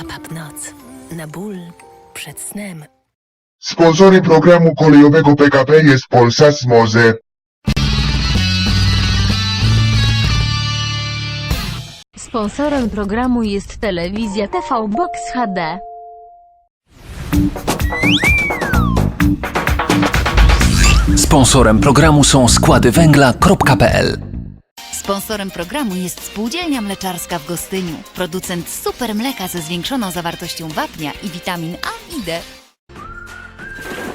APAP Noc. Na ból przed snem. Sponsorem programu kolejowego PKP jest Polsat Moze. Sponsorem programu jest telewizja TV Box HD. Sponsorem programu są składy węgla.pl. Sponsorem programu jest Spółdzielnia Mleczarska w Gostyniu, producent super mleka ze zwiększoną zawartością wapnia i witamin A i D.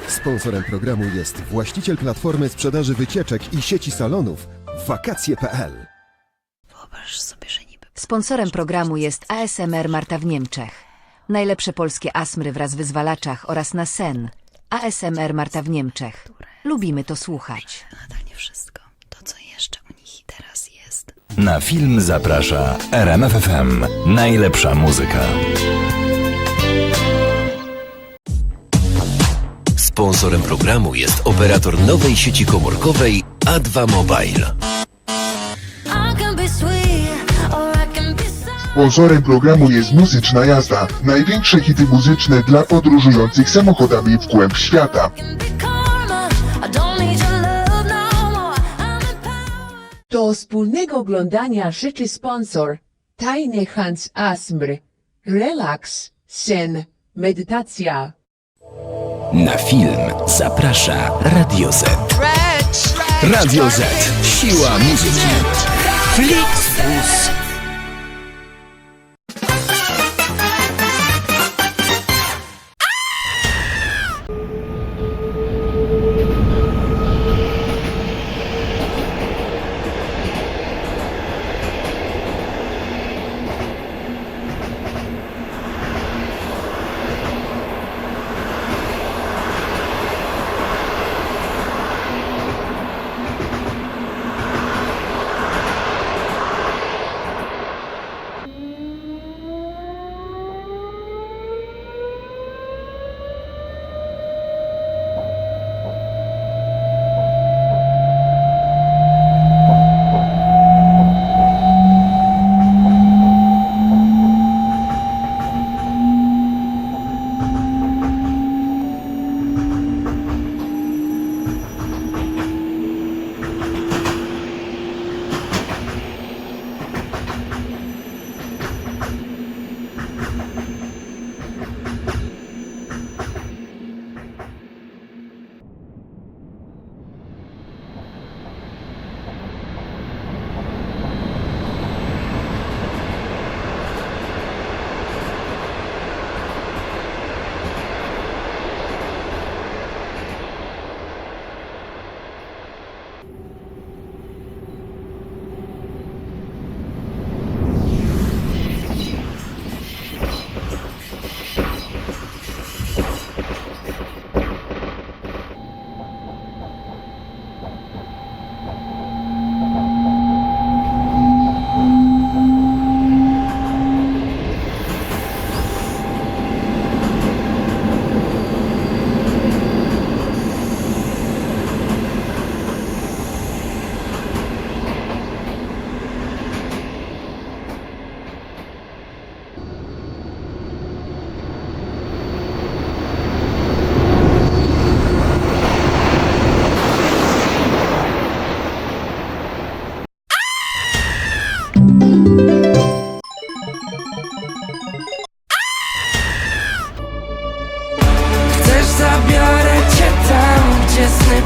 Sponsorem programu jest właściciel platformy sprzedaży wycieczek i sieci salonów wakacje.pl. Sponsorem programu jest ASMR Marta w Niemczech. Najlepsze polskie asmry wraz w wyzwalaczach oraz na sen. ASMR Marta w Niemczech. Lubimy to słuchać. Nadal nie wszystko. Na film zaprasza RMFFM. Najlepsza muzyka. Sponsorem programu jest operator nowej sieci komórkowej A2 Mobile. Sponsorem programu jest Muzyczna Jazda. Największe hity muzyczne dla podróżujących samochodami w głęb świata. Do wspólnego oglądania życzy sponsor Tajny Hans Asmr. Relaks, sen, medytacja. Na film zaprasza Radio Z. Radio Z. Siła muzyki. Flixbus.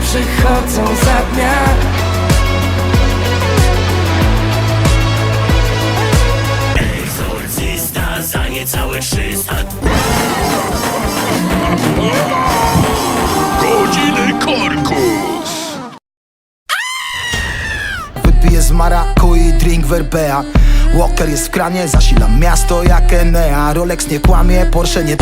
Przychodzą za dnia. Egzorcysta za niecałe 300 Godziny korkus. Wypiję z marakui, drink werbea Walker jest w kranie, zasilam miasto jak Enea. Rolex nie kłamie, Porsche nie